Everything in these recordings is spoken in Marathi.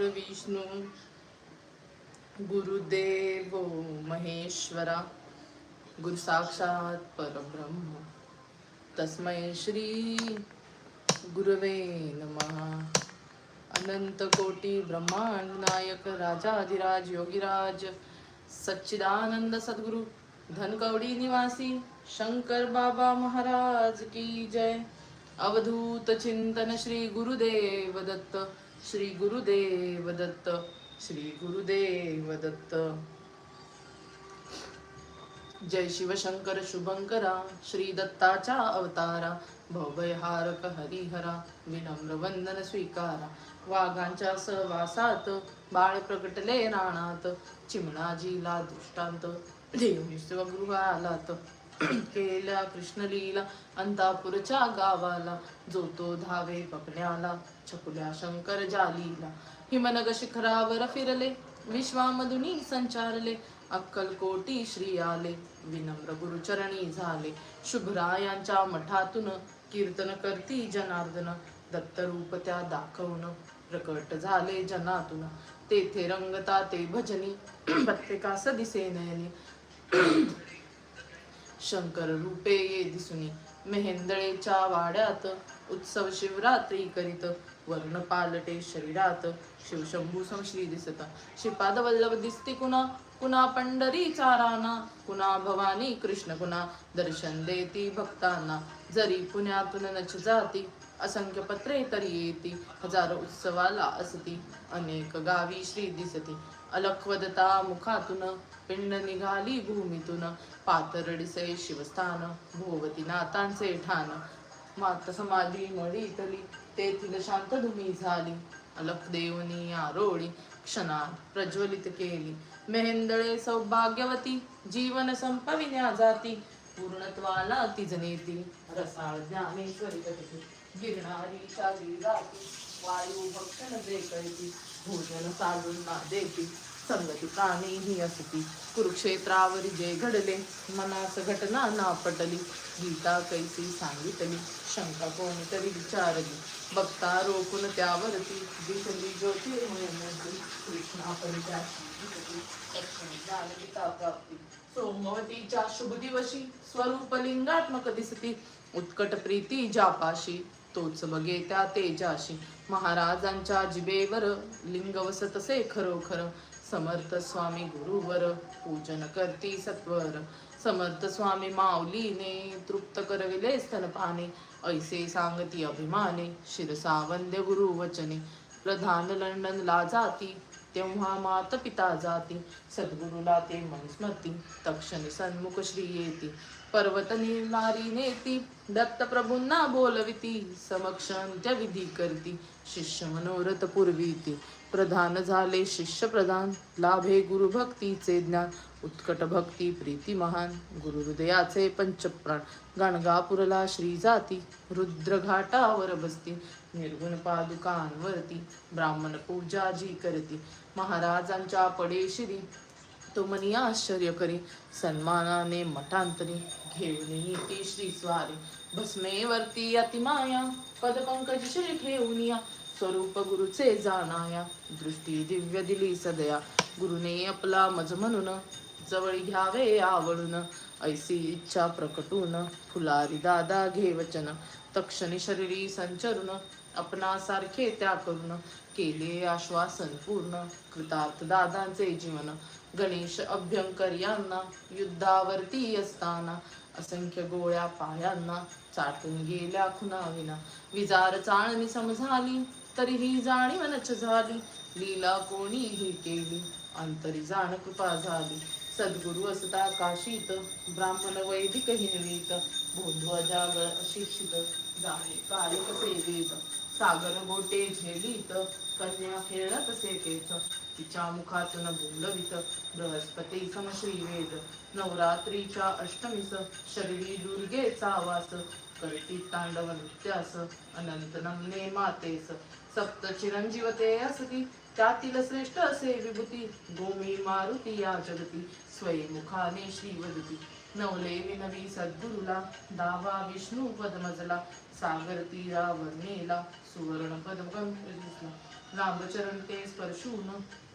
गुरुर्विष्णू गुरुदेव महेश्वरा गुरु साक्षात परब्रह्म तस्मै श्री गुरवे नमः अनंत कोटी ब्रह्मांड नायक राजाधिराज योगीराज सच्चिदानंद सद्गुरु धनकवडी निवासी शंकर बाबा महाराज की जय अवधूत चिंतन श्री गुरुदेव दत्त श्री गुरुदेव दत्त श्री गुरुदेव दत्त जय शिवशंकर शुभंकरा श्री दत्ताच्या अवतारा भवभयहारक हरिहरा विनम्र वंदन स्वीकारा। वाघांच्या सहवासात बाळ प्रगटले राणात चिमणाजीला दृष्टांत देऊन आलात केल्या कृष्णलीला अंतापूरच्या गावाला जो तो धावे पकड्याला छकुल्या शंकर जालीला. हिमनग शिखरावर फिरले विश्वामधुनी संचारले अक्कलकोटी श्री आले विनम्र गुरुचरणी झाले. शुभरायांच्या मठातून कीर्तन करती जनार्दन दत्तरूप त्या दाखवून प्रकट झाले जनातून. तेथे रंगता ते भजनी प्रत्येकास दिसे नयनी. शंकर रूपे ये दिसुनी. मेहेंदळेच्या वाड्यात उत्सव शिवरात्री करीत. वर्ण पालटे शरीरात शिवशंभू संश्री दिसत. श्रीपाद वल्लभ दिसती कुणा? कुणा पंढरीचा राणा? कुणा भवानी कृष्ण? कुणा दर्शन देती भक्तांना? जरी पुण्यातून नच जाती असंख्य पत्रे तरी येती हजारो उत्सवाला असती अनेक गावी श्री दिसती. अलखवदता मुखातून पिंड निघाली भूमीतून पातरडिसे शिवस्थान भोवती नातांचे ठाण. मात समाधी मळीतली तेथील शांत धुमी झाली. अलख देवनी आरोळी क्षणात प्रज्वलित केली. मेहेंदळे सौभाग्यवती जीवन संपविण्या जाती. पूर्णत्वाला तिजनेती रसाळ ज्ञानेश्वरी गिरणारी चाली जाती वायू भक्षण जे भोजन साधून ना देती संगती प्राणी ही असती. कुरुक्षेत्रावर जे घडले मनास घटना ना पटली. गीता कैसी सांगितली शंका कोणीतरी विचारली. बघता रोखून त्यावरती दिसली ज्योतिर्मय मूर्ती. कृष्णा परित्याची सोमवतीच्या शुभ दिवशी स्वरूप लिंगात्मक दिसती. उत्कट प्रीती जापाशी तोच बघे त्या तेजाशी. महाराजांच्या जिबेवर लिंग वसतसे खरोखर. समर्थ स्वामी गुरुवर पूजन करती सत्वर. समर्थ स्वामी माऊलीने तृप्त करविले स्तनपाने. ऐसे सांगती अभिमाने शिरसा वंद्य प्रधान लंडनला जाती तेव्हा मात पिता जाती. सद्गुरुला ते मनस्मती तक्षणी सन्मुख श्री येती. पर्वत निर्णारी नेती दत्तप्रभूंना बोलविती समक्ष विधी करती. शिष्य मनोरथ पुरविती. प्रधान झाले शिष्य प्रधान. लाभे गुरुभक्तीचे ज्ञान. उत्कट भक्ती प्रीती महान. गुरु हृदयाचे पंचप्राण. गणगापुरला श्री जाती. रुद्रघाटावर बसती. निर्गुण पादुकांवरती. ब्राह्मण पूजा जी करती. महाराजांच्या पडेशिरी. तो मनी आश्चर्य करी सन्मानाने मठांतरी घेऊन ती श्री स्वारी. भस्मेवरती अतिमाया. पदपंकज श्री ठेवून या. स्वरूप गुरुचे जाणाया. दृष्टी दिव्य दिली सदया. गुरुने आपला मज म्हणून जवळ घ्यावे आवडून. ऐसी इच्छा प्रकटून फुलारी दादा घे वचन. तक्षणी शरीरी संचरून आपणासारखे त्या करून. केले आश्वासन पूर्ण. कृतार्थ दादांचे जीवन. गणेश अभ्यंकर यांना युद्धावरती असताना असंख्य गोळ्या पायांना चाटून गेल्या खुनाविना. विजार चाळणी समजाली तरीही जाणीवनच झाली. लीला कोणीही केली अंतरी जाण कृपा झाली. सद्गुरु असता काशीत ब्राह्मण वैदिक हिनवीत. बोधव अजागळ अशिक्षित जाणे काय कसे सागर गोटे झेलीत कन्या खेळत सेकेच तिच्या मुखातून बोलवित बृहस्पती समश्री वेद. नवरात्रीच्या अष्टमीस शरीरी दुर्गेचा वास करती तांडव नृत्यास अनंत नमने मातेस. सप्त चिरंजीवते असती त्यातील श्रेष्ठ असे विभूती. गोमी मारुती या जगती स्वयंमुखाने श्री वदती नवले विनवी सद्गुरुला दावा विष्णू पदमजला सागर तीरा वर्णेला सुवर्ण पद दिसला रामचरण ते स्पर्शून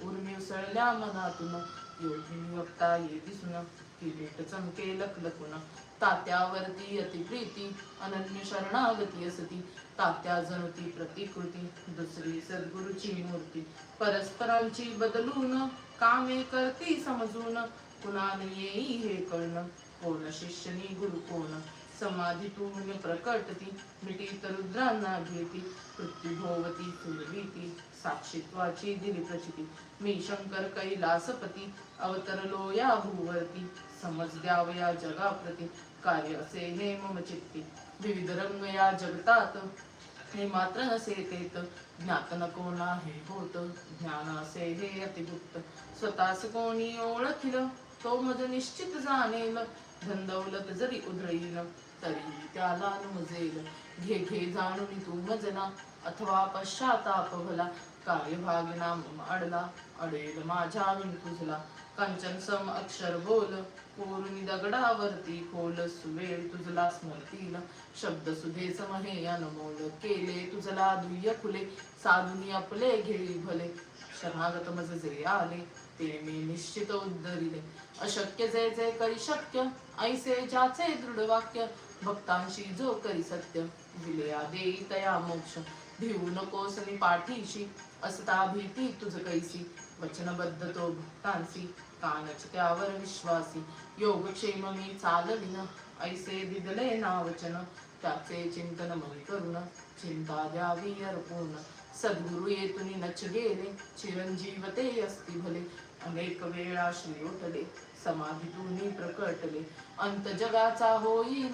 उर्मी उसळल्या मनातून. योगिनी वक्ता ये दिसून किरीट चमके लखलखून. तात्यावरती अतिप्रीती अनन्य शरणागती असती. तात्या जणती प्रतिकृती दुसरी सद्गुरुची मूर्ती. परस्परांची बदलून कामे करती समजून. कुणाने येई हे कळण? पूर्ण शिष्यनी गुरु कोण समाधीतून प्रकटती मिटीत रुद्रांना घेती पृथ्वीभोवती फुलवीती साक्षित्वाची दिली प्रचिती. मी शंकर कैलासपती अवतरलो या भूवरती समज द्याव या जगाप्रती. कार्य असे हे मम चित्ती. विविध रंग या जगतात हे मात्र नसे तेत. ज्ञात न कोणा हे होत ज्ञान असे हे अतिगुप्त. स्वतःस कोणी ओळखिल तो मज निश्चित जाणेल. धनदौलत जरी उधळील तरी त्याला नुमजेल घे घे जाणून तू मजना अथवा पश्चाताप भला. कार्यभाग नाम अडला अडेल माझ्या तुझला. कंचन सम अक्षर बोल कोरुनी दगडावरती खोल सुवेळ तुझला स्मरतील. शब्द सुधे समहे अनमोल केले तुझला दुय्य फुले साधुनी आपले घेई भले. शरणागत मज जे आले ते मी निश्चित उद्धरिले. अशक्य जे जे करी शक्य ऐसे ज्याचे दृढ वाक्य भक्तांशी जो करी सत्य विलया देई तया मोक्ष. भिवू नकोस नि पाठीशी असता भीती तुझ कैसी वचनबद्ध तो भक्तांसी कानच त्यावर विश्वासी. योगक्षेम मी चालविन ऐसे दिदले ना वचन त्याचे चिंतन मन करुण चिंता द्यावी अर्पूर्ण. सद्गुरु येतून नच गेले चिरंजीव ते असती भले. अनेक वेळा श्री उठले समाधीतून प्रकटले. अंत जगाचा होईल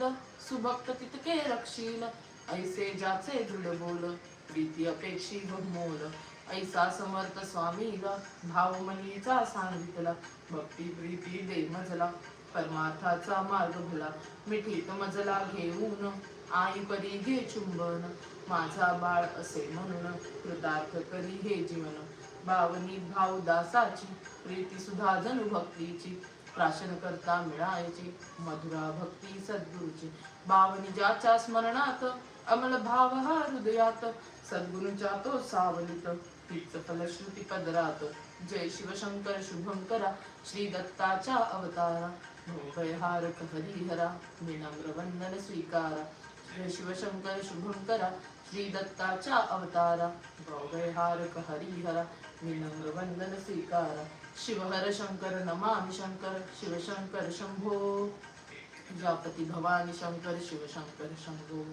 सुभक्त तितके रक्षील ऐसे ज्याचे दृढ बोल प्रीती अपेक्षी बहुमोल. ऐसा समर्थ स्वामीला भावमनीचा सांगितला. भक्ती प्रीती दे मजला. परमार्थाचा मार्ग भला. मिठीत मजला घेऊन आई परी घे चुंबन. माझा बाळ असे म्हणून कृतार्थ करी हे जीवन. भावनी भाव दासाची प्रीती सुधा जनु भक्तीची. प्राशन करता मिळायची मधुरा भक्ती सद्गुरूची. भावनी ज्याच्या स्मरणात अमल भाव हा हृदयात. सद्गुरूच्या तो सावलित तीच फलश्रुती पदरात. जय शिवशंकर शुभंकरा श्री दत्ताच्या अवतारा. भयहारक हरिहरा विनम्र वंदन स्वीकारा शिवशंकर शुभंकर श्री दत्ताच्या अवतारा भयहारक हरिहरा विनम्र वंदन स्वीकारा शिवहर शंकर नमामि शंकर शिवशंकर शंभो जापति भवानी शंकर शिवशंकर शंभो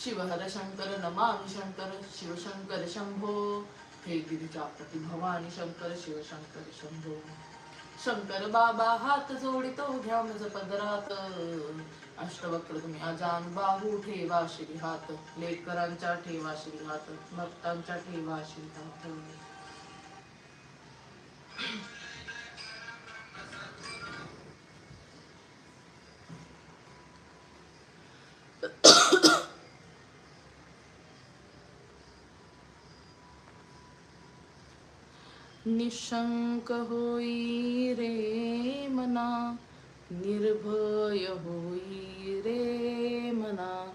शिवहर शंकर नमामि शंकर शिवशंकर शंभो हे गिरिजापती भवानी शंकर शिवशंकर शंभो। शंकर बाबा हात जोडितो घ्या मज पदरात. अष्टवक्र तुम्ही अजान बाहू ठेवा श्री हात. लेकरांच्या ठेवा श्री हात भक्तांच्या ठेवा श्री हात. निशंक होई रे मना निर्भय होई रे मना।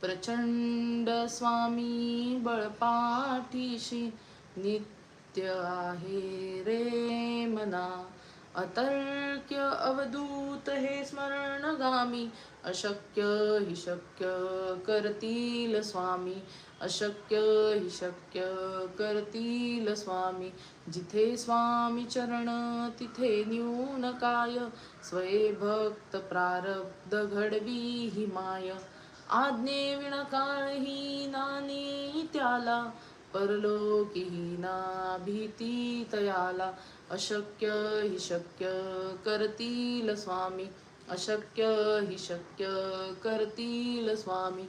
प्रचंड स्वामी बळपाठीशी नित्य आहे रे मना। अतर्क्य अवधूत हे स्मरणगामी अशक्य हि शक्य करतील स्वामी अशक्य हि शक्य करतील स्वामी जिथे स्वामी चरण तिथे न्यून काय स्वये भक्त प्रारब्ध घडवी ही माय आज्ञे विणकाळ ही त्याला परलोकी भीती तयाला अशक्य हि शक्य करतील स्वामी अशक्य हि शक्य करतील स्वामी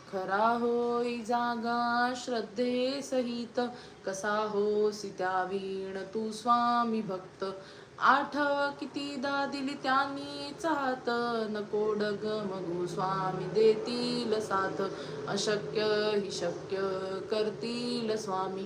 खरा होई जागा श्रद्धे सहित कसा होसी त्या वीण तू स्वामी भक्त. आठव कितीदा दिली त्यांनी चाहत नको डग मगू स्वामी देतील साथ. अशक्य हि शक्य करतील स्वामी.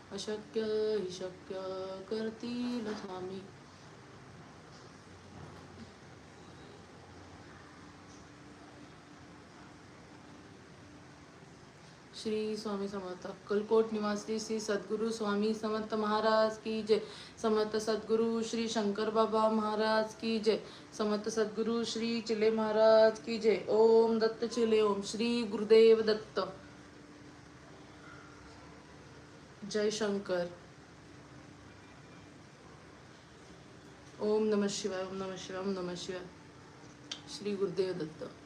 अशक्य हि शक्य करतील स्वामी। श्री स्वामी समर्थ। अक्कलकोट निवासी श्री सद्गुरु स्वामी समर्थ महाराज की जय। समर्थ सदगुरु श्री शंकर बाबा महाराज की जय। समर्थ सदगुरु श्री चिले महाराज की जय। ओम दत्त चिले, ओम श्री गुरुदेव दत्त। जयशंकर। ओम नमः शिवाय ओम नमः शिवाय ओम नमः शिवाय। श्री गुरुदेव दत्त।